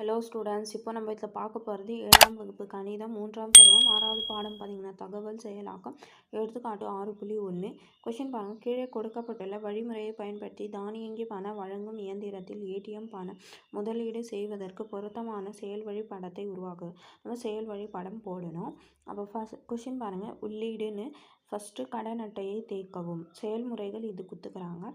Hello students இப்போ நம்ம இதில் பார்க்க போகிறது ஏழாம் வகுப்பு கணிதம் மூன்றாம் பருவம் ஆறாவது பாடம் பார்த்தீங்கன்னா தகவல் செயலாக்கம் எடுத்துக்காட்டு ஆறு புள்ளி ஒன்று. கொஷின் பாருங்கள் கீழே கொடுக்கப்பட்டுள்ள வழிமுறையை பயன்படுத்தி தானியங்கி பண வழங்கும் இயந்திரத்தில் ஏடிஎம் பண முதலீடு செய்வதற்கு பொருத்தமான செயல் வழிபடத்தை படத்தை நம்ம செயல் வழிபடம் போடணும். அப்போ ஃபஸ்ட் கொஷின் பாருங்கள் உள்ளீடுன்னு ஃபஸ்ட்டு கடன் அட்டையை தேக்கவும் செயல்முறைகள் இது கொடுத்துக்கிறாங்க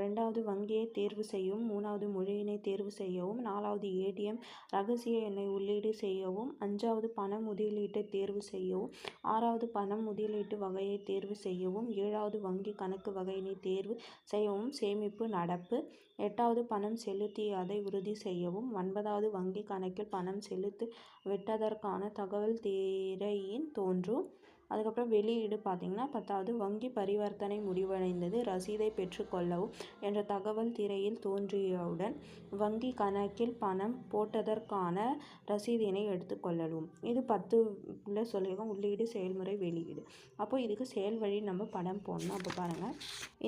ரெண்டாவது வங்கியை தேர்வு செய்யவும் மூணாவது மொழியினை தேர்வு செய்யவும் நாலாவது ஏடிஎம் ரகசிய எண்ணை உள்ளீடு செய்யவும் அஞ்சாவது பண முதலீட்டை தேர்வு செய்யவும் ஆறாவது பணம் முதலீட்டு வகையை தேர்வு செய்யவும் ஏழாவது வங்கி கணக்கு வகையினை தேர்வு செய்யவும் சேமிப்பு நடப்பு எட்டாவது பணம் செலுத்தி அதை உறுதி செய்யவும் ஒன்பதாவது வங்கி கணக்கில் பணம் செலுத்தி விட்டதற்கான தகவல் திரையின் தோன்றும். அதுக்கப்புறம் வெளியீடு பார்த்தீங்கன்னா பத்தாவது வங்கி பரிவர்த்தனை முடிவடைந்தது. ரசீதை பெற்றுக்கொள்ளவும் என்ற தகவல் திரையில் தோன்றியவுடன் வங்கி கணக்கில் பணம் போட்டதற்கான ரசீதினை எடுத்துக்கொள்ளவும் இது பத்துல சொல்லியிருக்கோம். உள்ளீடு செயல்முறை வெளியீடு. அப்போ இதுக்கு செயல் வழி நம்ம படம் போடணும். அப்போ பாருங்கள்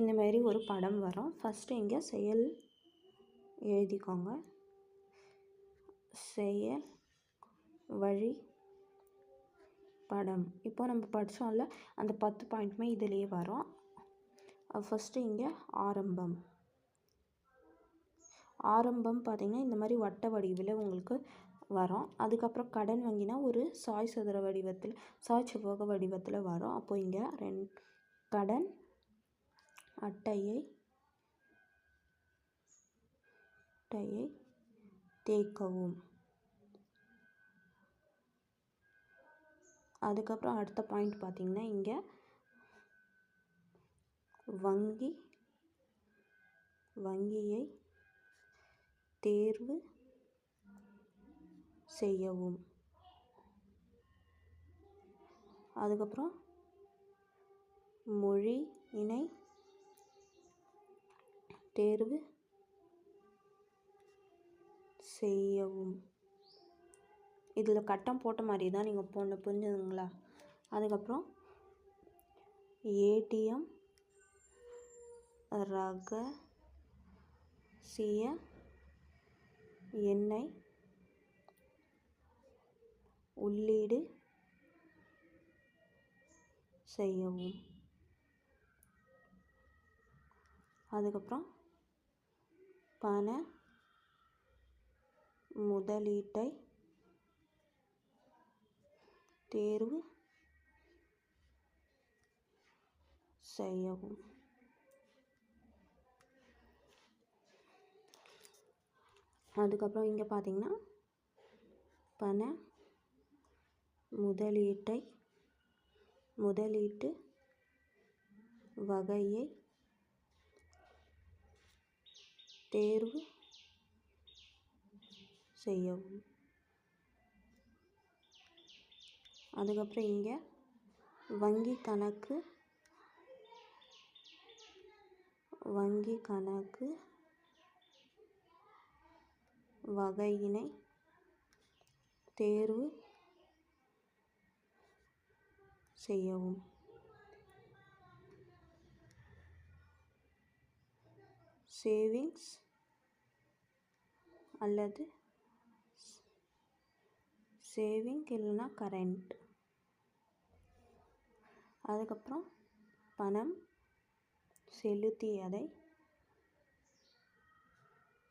இந்த மாதிரி ஒரு படம் வரும். ஃபஸ்ட்டு இங்கே செயல் எழுதிக்கோங்க. செயல் வழி படம். இப்போ நம்ம படித்தோம்ல அந்த பத்து பாயிண்ட்டுமே இதுலேயே வரும். ஃபஸ்ட்டு இங்கே ஆரம்பம். ஆரம்பம் பார்த்திங்கன்னா இந்த மாதிரி வட்ட வடிவில் உங்களுக்கு வரும். அதுக்கப்புறம் கடன் வாங்கினா ஒரு சாய் சதுர வடிவத்தில் சாய் செவ்வக வடிவத்தில் வரும். அப்போ இங்கே ரெண் கடன் அட்டையை அட்டையை தேய்க்கவும் அதுக்கப்புறம் அடுத்த பாயிண்ட் பார்த்திங்கன்னா இங்கே வங்கி வங்கியை தேர்வு செய்யவும். அதுக்கப்புறம் மொழி இணை தேர்வு செய்யவும். இதில் கட்டம் போட்ட மாதிரி தான் நீங்கள் போடணும் புரிஞ்சுதுங்களா? அதுக்கப்புறம் ஏடிஎம் ரகசிய எண்ணை உள்ளீடு செய்யவும். அதுக்கப்புறம் பண முதலீட்டை தேர்வு செய்யவும். அதுக்கப்புறம் இங்கே பார்த்தீங்கன்னா பண முதலீட்டை முதலீட்டு வகையை தேர்வு செய்யவும். அதுக்கப்புறம் இங்கே வங்கி கணக்கு வங்கி கணக்கு வகையினை தேர்வு செய்யவும். சேவிங்ஸ் அல்லது சேவிங் இல்லைன்னா கரண்ட். அதுக்கப்புறம் பணம் செலுத்தியதை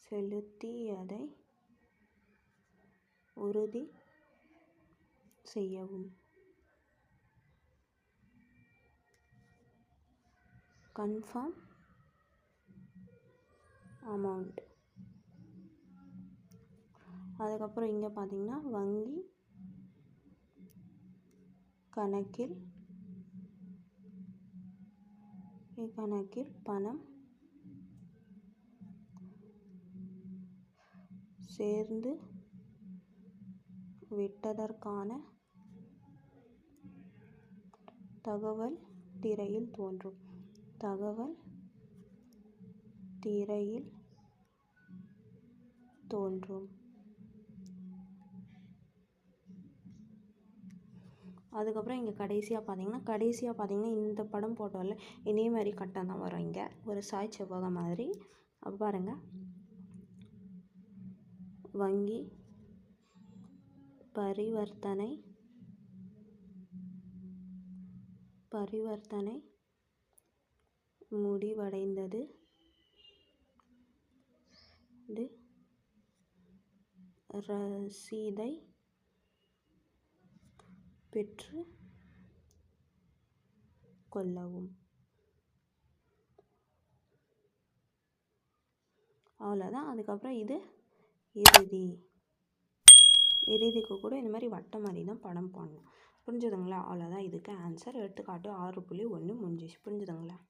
செலுத்தியதை உறுதி செய்யவும். கன்ஃபார்ம் அமௌண்ட் அதுக்கப்புறம் இங்கே பார்த்தீங்கன்னா வங்கி கணக்கில் கணக்கில் பணம் சேர்ந்து விட்டதற்கான தகவல் திரையில் தோன்றும். தகவல் திரையில் தோன்றும். அதுக்கப்புறம் இங்கே கடைசியாக பார்த்தீங்கன்னா கடைசியாக பார்த்தீங்கன்னா இந்த படம் போட்டோம்ல இதே மாதிரி கட்டம் தான் வரும் இங்கே. ஒரு சாய் செவ்வகம் மாதிரி. அப்போ பாருங்கள் வங்கி பரிவர்த்தனை பரிவர்த்தனை முடிவடைந்தது. இது ரசீதை பெற்று கொள்ளவும். அவ்வளோதான் அதுக்கப்புறம் இது இறுதி. இறுதிக்கு கூட இந்த மாதிரி வட்ட மாதிரி தான் படம் போடணும் புரிஞ்சுதுங்களா? அவ்வளோதான் இதுக்கு ஆன்சர் எடுத்துக்காட்டு ஆறு புள்ளி ஒன்று முடிஞ்சிச்சு புரிஞ்சுதுங்களா?